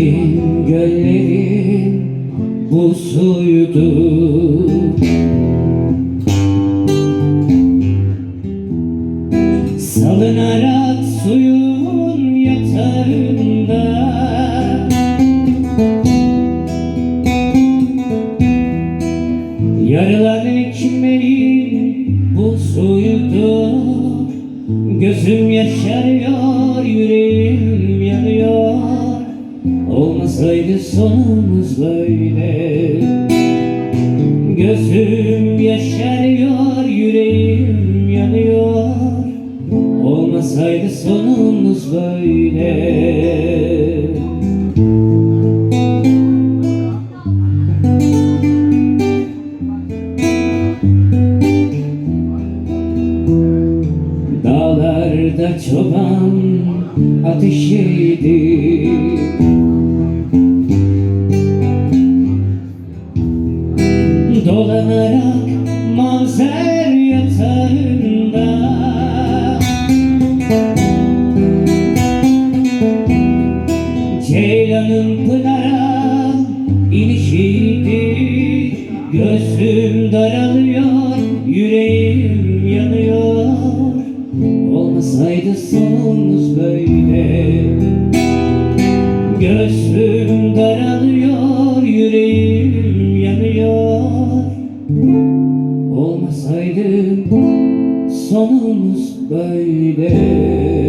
Çeşin göllerin bu suydu. Salınarak suyun yatağında. Yarılan ekmeğin bu suyudur Gözüm yaşarıyor yüreğim. Olmasaydı sonumuz böyle. Gözüm yaşarıyor, yüreğim yanıyor. Olmasaydı sonumuz böyle. Dağlarda çoban ateşiydi Dolanarak manzer yatağında. Ceylanın pınara inişiydi Gözüm daralıyor, yüreğim yanıyor. Olmasaydı sonumuz böyle. Gözüm Olmasaydı sonumuz böyle